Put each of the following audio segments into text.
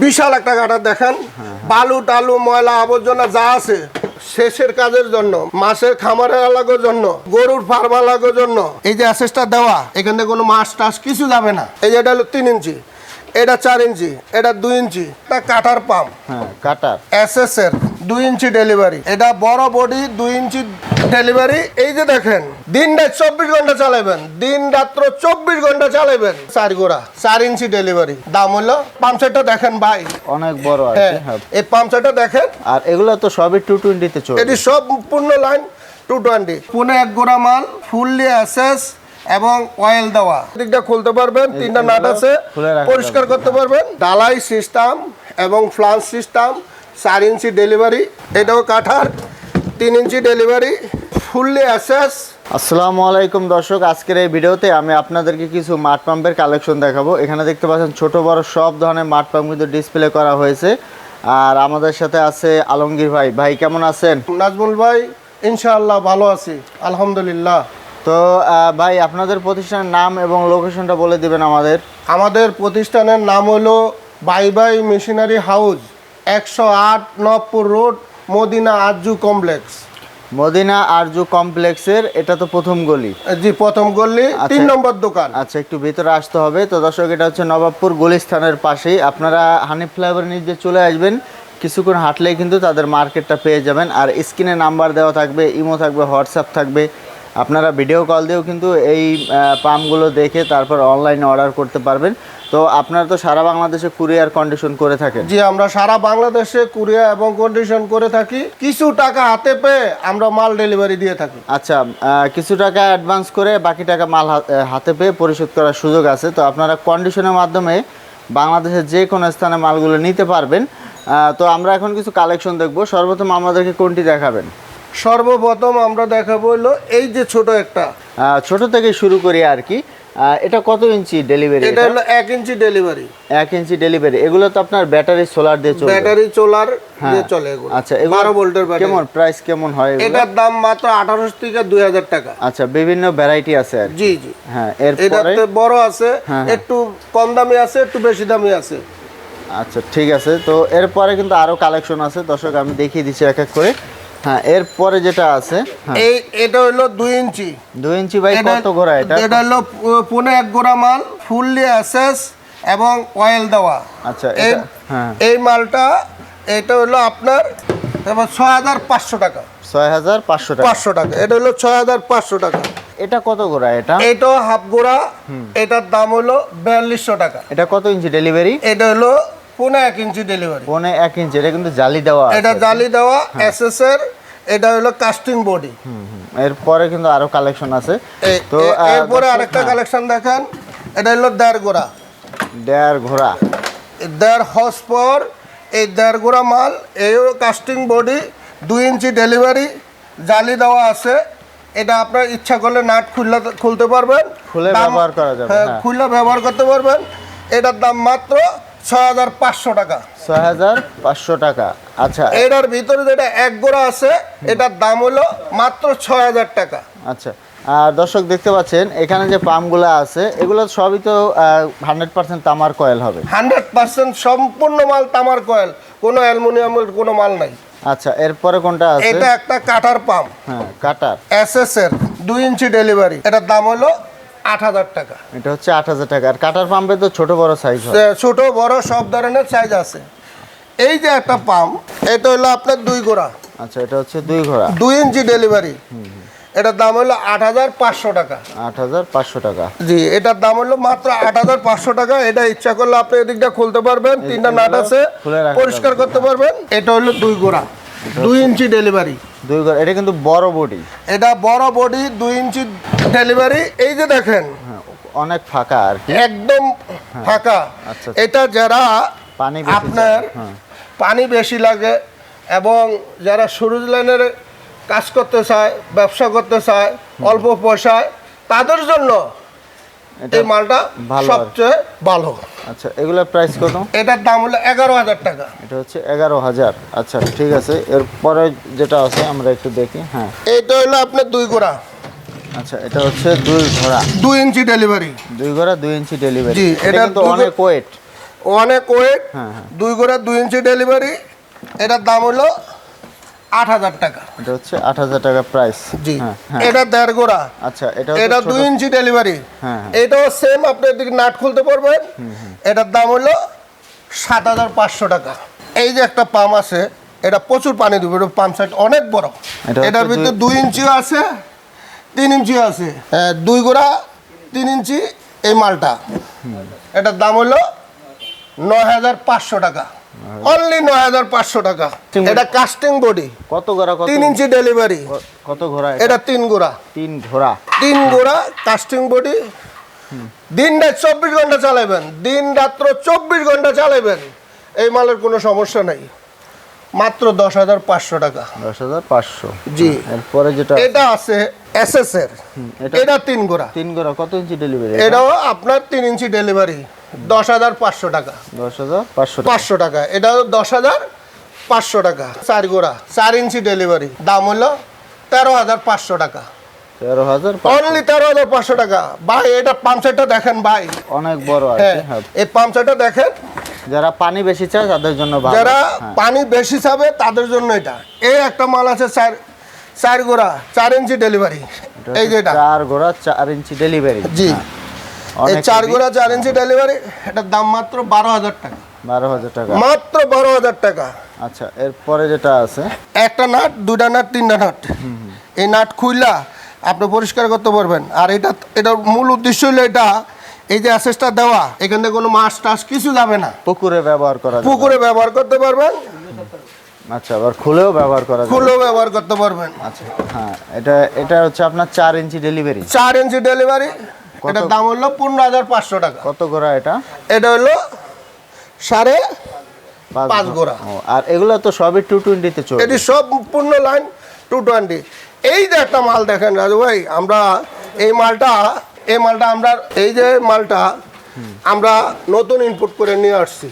বিশাল একটা গাটা দেখেন। বালু টালু ময়লা আবর্জনা যা আছে শেষের কাজের জন্য মাছের খামারের আলাগোর জন্য গরুর ফার্ম আলাগোর জন্য। এই যে অ্যাসেসটা দেওয়া এখানে কোনো মাছ টাছ কিছু যাবে না। এই যে এটা হলো তিন ইঞ্চি এটা চার ইঞ্চি এটা দুই ইঞ্চি এটা কাটার পাম্প। হ্যাঁ কাটার। এস এর দুই ইঞ্চি ডেলিভারি। এটা বড় বডি দুই ইঞ্চি ডেলিভারি। এই যে দেখেন দিন রাত চব্বিশ ঘণ্টা চালাবেন দিন রাত্র চব্বিশ ঘণ্টা চালাবেন চার গোড়া চার ইঞ্চি ডেলিভারি। দাম হলো পাম্পসেটটা দেখেন ভাই। অনেক বড় হ্যাঁ হ্যাঁ। এই পাম্পসেটটা দেখেন। আর এগুলো তো সবই টু টোয়েন্টিতে চলবে। এটি সব পূর্ণ লাইন টু টোয়েন্টি পুনে এক গোড়া মাল ফুললি অ্যাসেস এবং অয়েল দেওয়া। দিকটা খুলতে পারবেন তিনটা নাট আছে। পরিষ্কার করতে পারবেন। ডালাই সিস্টেম এবং ফ্লান্স সিস্টেম চার ইঞ্চি ডেলিভারি এটাও কাঠার তিন ইঞ্চি ডেলিভারি ফুললি অ্যাসেস আসসালামু আলাইকুম দর্শক আজকের এই ভিডিওতে আমি আপনাদেরকে কিছু মাঠ পাম্পের কালেকশন দেখাবো। এখানে দেখতে পাচ্ছেন ছোট বড় সব ধরনের মাঠ পাম্প কিন্তু ডিসপ্লে করা হয়েছে। আর আমাদের সাথে আছে আলমগীর ভাই। ভাই কেমন আছেন? নাজমুল ভাই ইনশাআল্লাহ ভালো আছি আলহামদুলিল্লাহ। তো ভাই আপনাদের প্রতিষ্ঠানের নাম এবং লোকেশনটা বলে দিবেন আমাদের। আমাদের প্রতিষ্ঠানের নাম হলো বাই বাই মেশিনারি হাউস একশো আট নবপুর রোড মদিনা আরজু কমপ্লেক্স। মদিনা আরজু কমপ্লেক্সের এটা তো প্রথম গলি। জি প্রথম গলি তিন নম্বর দোকান। আচ্ছা একটু ভিতরে আসতে হবে। তো দর্শক এটা হচ্ছে নবাবপুর গুলিস্থানের পাশেই। আপনারা হানিফ ফ্লাইওভার নিচে চলে আসবেন। কিছুক্ষণ হাঁটলেই কিন্তু তাদের মার্কেটটা পেয়ে যাবেন। আর স্ক্রিনে নাম্বার দেওয়া থাকবে ইমো থাকবে হোয়াটসঅ্যাপ থাকবে। আপনারা ভিডিও কল দিয়েও কিন্তু এই পাম্পগুলো দেখে তারপর অনলাইনে অর্ডার করতে পারবেন। তো আপনারা তো সারা বাংলাদেশে কুরিয়ার কন্ডিশন করে থাকেন। জি আমরা সারা বাংলাদেশে কুরিয়া এবং কন্ডিশন করে থাকি। কিছু টাকা হাতে পেয়ে আমরা মাল ডেলিভারি দিয়ে থাকি। আচ্ছা কিছু টাকা অ্যাডভান্স করে বাকি টাকা মাল হাতে পেয়ে পরিশোধ করার সুযোগ আছে। তো আপনারা কন্ডিশনের মাধ্যমে বাংলাদেশের যে কোনো স্থানে মালগুলো নিতে পারবেন। তো আমরা এখন কিছু কালেকশন দেখব। সর্বপ্রথম আমাদেরকে কোনটি দেখাবেন? সর্বপ্রথম আমরা দেখাবো হলো এই যে ছোট একটা। ছোট থেকে শুরু করি আর কি। এটা কত ইঞ্চি ডেলিভারি এটা হলো এক ইঞ্চি ডেলিভারি এক ইঞ্চি ডেলিভারি এগুলো তো আপনার ব্যাটারি সোলার দিয়ে চলবে। ব্যাটারি চোলার দিয়ে চলে এগুলো। আচ্ছা বারো ভোল্টের ব্যাটারি কেমন? প্রাইস কেমন হয়? এটার দাম মাত্র আঠারোশো থেকে দুই হাজার টাকা। আচ্ছা বিভিন্ন ভ্যারাইটি আছে আর জি জি। হ্যাঁ এরপরে? এটাতে বড় আছে হ্যাঁ, একটু কম দামি আছে একটু বেশি দামি আছে। আচ্ছা ঠিক আছে। তো এরপরে কিন্তু আরও কালেকশন আছে। দর্শক আমি দেখিয়ে দিচ্ছি এক এক করে। হ্যাঁ এরপরে যেটা আছে হ্যাঁ। এই এটা হলো দুই ইঞ্চি। দুই ইঞ্চি বাই এটা- কত ঘোড়া এটা? এটা হলো পুনে এক গোড়া মাল ফুললি অ্যাসেস এবং অয়েল দেওয়া। আচ্ছা এই হ্যাঁ। এই মালটা এটা হলো আপনার এবার ছয় হাজার পাঁচশো টাকা। ছয় হাজার পাঁচশো টাকা। পাঁচশো টাকা এটা হলো ছয় হাজার পাঁচশো টাকা। এটা কত ঘোড়া এটা? এটাও হাফ গোড়া এটার দাম হলো বিয়াল্লিশশো টাকা। এটা কত ইঞ্চি ডেলিভারি? এটা হলো পুনে এক ইঞ্চি ডেলিভারি পনে এক ইঞ্চি এটা কিন্তু জালি দেওয়া আছে। এটা জালি দেওয়া হ্যাঁ। এসএস এর এটা হলো কাস্টিং বডি। এরপরে কিন্তু আরও কালেকশন আছে। তো এরপরে আরেকটা হ্যাঁ, কালেকশন দেখেন এটা হলো দেড় গোড়া দেড় ঘোড়া। দেড় হর্স পর এই দেড় গোড়া মাল এও কাস্টিং বডি দুই ইঞ্চি ডেলিভারি জালি দেওয়া আছে। এটা আপনার ইচ্ছা করলে নাট খুললে খুলতে পারবেন। খুলে ব্যবহার করা যাবে, হ্যাঁ হ্যাঁ। খুলে ব্যবহার করতে পারবেন। এটার দাম মাত্র ছয় হাজার পাঁচশো টাকা। ছয় হাজার পাঁচশো টাকা। আচ্ছা। এটার ভিতরে যেটা এক গোড়া আছে এটার দাম হলো মাত্র ছয় হাজার টাকা। আচ্ছা। আর দর্শক দেখতে পাচ্ছেন এখানে যে পাম্পগুলো আছে এগুলো সবই তো হান্ড্রেড পার্সেন্ট তামার কয়েল হবে। হান্ড্রেড পার্সেন্ট সম্পূর্ণ মাল তামার কয়েল কোনো অ্যালুমিনিয়ামের কোনো মাল নাই। আচ্ছা এরপরে কোনটা আছে? এটা একটা কাঠার পাম্প। হ্যাঁ কাটার। এসএস এর দুই ইঞ্চি ডেলিভারি। এটার দাম হলো আট হাজার টাকা। এটা হচ্ছে আট হাজার টাকা। আর কাটার পাম্পে তো ছোট বড় সাইজ ছোট বড় সব ধরনের সাইজ আছে। এই যে একটা পাম্প এটা হলো আপনার দুই গোড়া আচ্ছা এটা হচ্ছে দুই ঘোড়া। দুই ইঞ্চি ডেলিভারি এটার দাম হলো আট হাজার পাঁচশো টাকা। আট হাজার পাঁচশো টাকা। জি এটার দাম হলো মাত্র আট হাজার পাঁচশো টাকা। এটা ইচ্ছা করলে আপনি এদিকটা খুলতে পারবেন তিনটা নাট আছে পরিষ্কার করতে পারবেন। এটা হলো দুই গোড়া দুই ইঞ্চি ডেলিভারি দুই ঘোড়া এটা কিন্তু বড় বডি এটা বড় বডি দুই ইঞ্চি ডেলিভারি এই যে দেখেন। হ্যাঁ অনেক ফাঁকা আর কি। একদম ফাঁকা। আচ্ছা। এটা যারা পানি বেশি আপনার হ্যাঁ। পানি বেশি লাগে এবং যারা সুরজ লাইনের কাজ করতে চায় ব্যবসা করতে চায় অল্প পয়সায় তাদের জন্য এই মালটা সবচেয়ে ভালো। আচ্ছা এগুলোর প্রাইস কত? এটার দাম হলো এগারো হাজার টাকা। এটা হচ্ছে এগারো হাজার। আচ্ছা ঠিক আছে। এরপরে যেটা আছে আমরা একটু দেখি হ্যাঁ। এইটা হলো আপনার দুই গোড়া আচ্ছা এটা হচ্ছে দুই ঘোড়া। দুই ইঞ্চি ডেলিভারি দুই ঘোড়া দুই ইঞ্চি ডেলিভারি জি, এটা এটা ঘো- অনেক ওয়েট অনেক ওয়েট হ্যাঁ, হ্যাঁ। দুই গোড়া দুই ইঞ্চি ডেলিভারি এটার দাম হলো আট হাজার টাকা। এটা হচ্ছে আট হাজার টাকা প্রাইস জি। হ্যাঁ হ্যাঁ। এটা দেড় গোড়া। আচ্ছা এটা এটা দুই ইঞ্চি ডেলিভারি হ্যাঁ। এটাও সেম আপনি এদিকে নাট খুলতে পারবেন। এটার দাম হলো সাত হাজার পাঁচশো টাকা। এই যে একটা পাম্প আছে এটা প্রচুর পানি দেবে এটা পাম্প সেট অনেক বড়। এটার ভিতরে দুই- ইঞ্চিও আছে তিন ইঞ্চিও আছে। দুই গোড়া তিন ইঞ্চি এই মালটা। এটার দাম হলো নয় হাজার পাঁচশো টাকা। অনলি নয় হাজার পাঁচশো টাকা। এটা কাস্টিং বডি কত ঘোড়া তিন ইঞ্চি ডেলিভারি কত ঘোড়া এটা? তিন গোড়া তিন ঘোড়া। তিন গোড়া কাস্টিং বডি দিন রাত চব্বিশ ঘণ্টা চালাবেন দিন রাত্র চব্বিশ ঘণ্টা চালাবেন এই মালের কোনো সমস্যা নাই। মাত্র দশ হাজার পাঁচশো টাকা। দশ হাজার পাঁচশো। জি। এরপরে যেটা এটা আছে এস এস এর। এটা- এটা তিন গোড়া। তিন ঘোড়া কত ইঞ্চি ডেলিভারি এটাও আপনার তিন ইঞ্চি ডেলিভারি দশ হাজার পাঁচশো টাকা। দশ হাজার পাঁচশো পাঁচশো টাকা এটাও দশ হাজার পাঁচশো টাকা চার গোড়া চার ইঞ্চি ডেলিভারি দাম হলো তেরো হাজার পাঁচশো টাকা। তেরো হাজার। অনলি তেরো হাজার পাঁচশো টাকা। ভাই এটা দেখেন ভাই। অনেক বড় হ্যাঁ হ্যাঁ। এই দেখেন। যারা পানি বেশি চায় তাদের জন্য যারা হ্যাঁ। পানি বেশি চাবে তাদের জন্য এটা। এই একটা মাল আছে চার চার গোড়া চার ইঞ্চি ডেলিভারি এই যেটা চার ঘোড়া চার ইঞ্চি ডেলিভারি জি। এই চার গোড়া চার ইঞ্চি ডেলিভারি এটার দাম মাত্র বারো হাজার টাকা। বারো হাজার টাকা। মাত্র বারো হাজার টাকা। আচ্ছা এরপরে যেটা আছে? একটা নাট দুটা নাট তিনটা নাট। এই নাট খুইলা আপনি পরিষ্কার করতে পারবেন। আর এটা এটার মূল উদ্দেশ্য হলো এটা এই যে অ্যাসেসটা দেওয়া এখান থেকে কোনো মাছ টাছ কিছু যাবে না। পুকুরে ব্যবহার করা পুকুরে ব্যবহার করতে পারবেন। আচ্ছা আবার খুলেও ব্যবহার করা ফুলও ব্যবহার করতে পারবেন। আচ্ছা হ্যাঁ এটা এটা হচ্ছে আপনার চার ইঞ্চি ডেলিভারি চার ইঞ্চি ডেলিভারি এটার দাম হলো পনেরো হাজার পাঁচশো টাকা। কত ঘোড়া এটা? এটা হলো সাড়ে পাঁচ গোড়া। আর এগুলো তো সবই টু টোয়েন্টিতে চলবে। এটি সব পূর্ণ লাইন টু টোয়েন্টি এই যে একটা মাল দেখেন রাজু ভাই আমরা এই মালটা এই মালটা আমরা এই যে মালটা আমরা নতুন ইনপুট করে নিয়ে আসছি।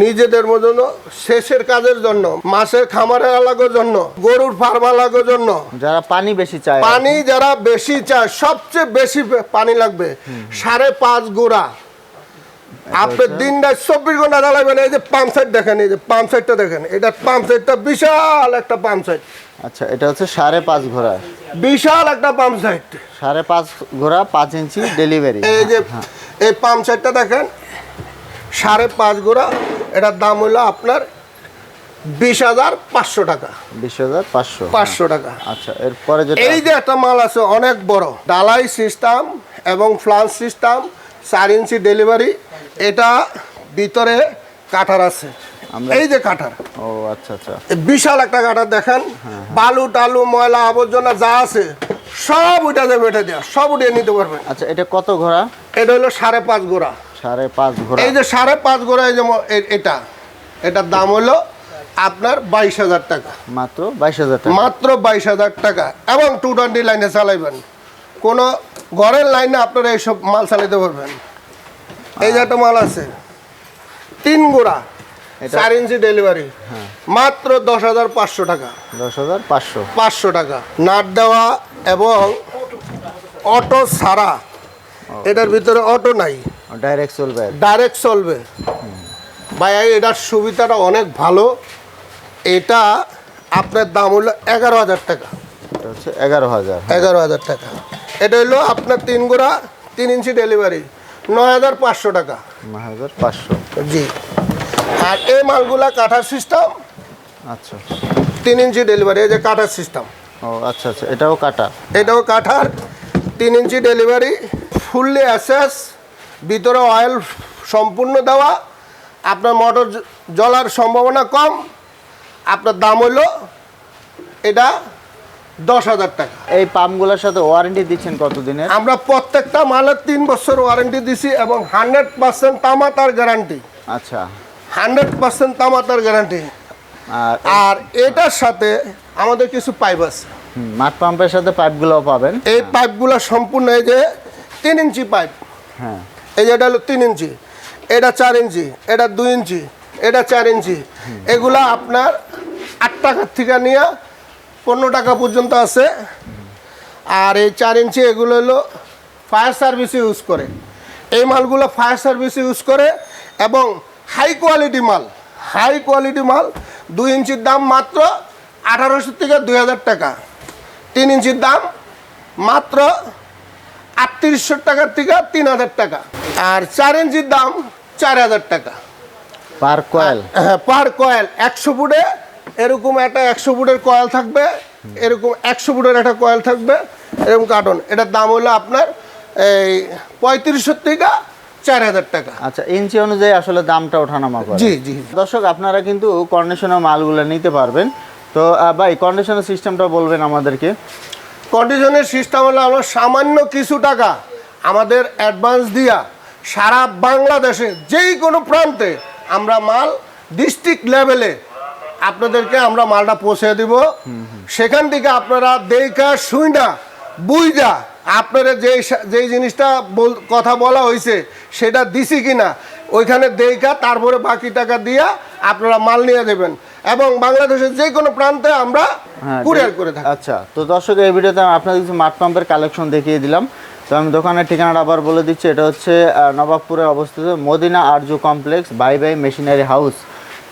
নিজেদের জন্য শেষের কাজের জন্য মাছের খামারের আলাগোর জন্য গরুর ফার্ম আলাগোর জন্য। যারা পানি বেশি চায়। পানি যারা বেশি চায় সবচেয়ে বেশি পানি লাগবে। সাড়ে পাঁচ গোড়া। আপনি দিন রাত চব্বিশ ঘণ্টা চালাবেন এই যে পাম্প সেট দেখেন এই যে পাম্প সেটটা দেখেন এটা পাম্প সেটটা বিশাল একটা পাম্প সেট আচ্ছা এটা হচ্ছে সাড়ে পাঁচ ঘোড়া। বিশাল একটা পাম্প সেট সাড়ে পাঁচ ঘোড়া পাঁচ ইঞ্চি ডেলিভারি এই যে এই পাম্প সেটটা দেখেন সাড়ে পাঁচ গোড়া এটার দাম হলো আপনার বিশ হাজার পাঁচশো টাকা। বিশ হাজার পাঁচশো পাঁচশো টাকা। আচ্ছা এরপরে এই যে একটা মাল আছে অনেক বড় ডালাই সিস্টেম এবং ফ্লান্স সিস্টেম চার ইঞ্চি ডেলিভারি এটা ভিতরে কাঠার আছে। এই যে কাঠার। ও আচ্ছা আচ্ছা। বিশাল একটা কাঠার দেখেন বালু টালু ময়লা আবর্জনা যা আছে সব উঠাতে বেটে দেওয়া সব উঠিয়ে নিতে পারবেন। আচ্ছা এটা কত ঘোড়া? এটা হলো সাড়ে পাঁচ গোড়া সাড়ে পাঁচ ঘোড়া। এই যে সাড়ে পাঁচ গোড়া এই যে এটা। এটার দাম হলো আপনার বাইশ হাজার টাকা। মাত্র বাইশ হাজার টাকা। মাত্র বাইশ হাজার টাকা। এবং টু টোয়েন্টি লাইনে চালাইবেন। কোনো ঘরের লাইনে আপনারা এইসব মাল চালাইতে পারবেন। এই যে একটা মাল আছে। তিন গোড়া চার ইঞ্চি ডেলিভারি। মাত্র দশ হাজার পাঁচশো টাকা। দশ হাজার পাঁচশো। পাঁচশো টাকা। নাট দেওয়া এবং অটো ছাড়া। এটার ভিতরে অটো নাই। ডাইরেক্ট চলবে ডাইরেক্ট চলবে। ভাই এটার সুবিধাটা অনেক ভালো। এটা আপনার দাম হলো এগারো হাজার টাকা। হচ্ছে এগারো হাজার এগারো হাজার টাকা। এটা হলো আপনার তিন গোড়া তিন ইঞ্চি ডেলিভারি নয় হাজার পাঁচশো টাকা। নয় হাজার পাঁচশো। জি। আর এই মালগুলা কাঠার সিস্টেম আচ্ছা। তিন ইঞ্চি ডেলিভারি এই যে কাঠার সিস্টেম ও আচ্ছা আচ্ছা। এটাও কাটা? এটাও কাঠার তিন ইঞ্চি ডেলিভারি ফুললি অ্যাসেস ভিতরে অয়েল সম্পূর্ণ দেওয়া আপনার মোটর জ্বলার সম্ভাবনা কম আপনার দাম হলো এটা দশ হাজার টাকা। এই পাম্পগুলোর সাথে ওয়ারেন্টি দিচ্ছেন কত দিনের আমরা প্রত্যেকটা মালের তিন বছর ওয়ারেন্টি দিছি এবং হান্ড্রেড পার্সেন্ট তামাতার গ্যারান্টি আচ্ছা। হান্ড্রেড পার্সেন্ট তামাতার গ্যারান্টি আর এটার সাথে আমাদের কিছু পাইপ আছে। মাঠ পাম্পের সাথে পাইপগুলোও পাবেন। এই পাইপগুলো সম্পূর্ণ এই যে তিন ইঞ্চি পাইপ হ্যাঁ। এই যে এটা হলো তিন ইঞ্চি, এটা চার ইঞ্চি, এটা দুই ইঞ্চি, এটা চার ইঞ্চি। এগুলা আপনার আট টাকার থেকে নিয়ে পনেরো টাকা পর্যন্ত আছে। আর এই চার ইঞ্চি এগুলো হলো ফায়ার সার্ভিস ইউজ করে। এই মালগুলো ফায়ার সার্ভিস ইউজ করে এবং হাই কোয়ালিটি মাল হাই কোয়ালিটি মাল, দুই ইঞ্চির দাম মাত্র আঠারোশো থেকে দুই হাজার টাকা। তিন ইঞ্চির দাম মাত্র আটত্রিশশো টাকার থেকে তিন হাজার টাকা। আর চার ইঞ্চির দাম চার হাজার টাকা। Per coil? হ্যাঁ পার কয়েল। একশো ফুটে এরকম একটা একশো ফুটের কয়েল থাকবে। এরকম একশো ফুটের একটা কয়েল থাকবে। এরকম কার্টন এটার দাম হলো আপনার এই পঁয়ত্রিশশো থেকে চার হাজার টাকা। আচ্ছা ইঞ্চি অনুযায়ী আসলে দামটা ওঠানামা করে। জি জি। দর্শক আপনারা কিন্তু কন্ডিশনের মালগুলো নিতে পারবেন। তো ভাই কন্ডিশনের সিস্টেমটা বলবেন আমাদেরকে? কন্ডিশনের সিস্টেম হলো আমরা সামান্য কিছু টাকা আমাদের অ্যাডভান্স দিয়া সারা বাংলাদেশে যেই কোনো প্রান্তে আমরা মাল ডিস্ট্রিক্ট লেভেলে আপনাদেরকে আমরা মালটা পৌঁছে দিব। সেখান থেকে আপনারা দেইকা শুইনা বুইজা আপনারা যেই যেই জিনিসটা কথা বলা হয়েছে সেটা দিছি কিনা, ওইখানে দেইকা তারপরে বাকি টাকা দিয়া আপনারা মাল নিয়ে দেবেন এবং বাংলাদেশের যে কোনো প্রান্তে আমরা হ্যাঁ, কুরিয়ার করে থাকি। আচ্ছা তো দর্শক এই ভিডিওতে আমি আপনাদের কিছু মাঠ পাম্পের কালেকশন দেখিয়ে দিলাম। তো আমি দোকানের ঠিকানাটা আবার বলে দিচ্ছি এটা হচ্ছে নবাবপুরে অবস্থিত Madina Arzu complex bye bye machinery house.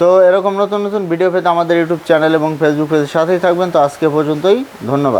তো এরকম নতুন নতুন ভিডিও পেতে আমাদের ইউটিউব চ্যানেল এবং ফেসবুক পেজের সাথেই থাকবেন। তো আজকে পর্যন্তই ধন্যবাদ।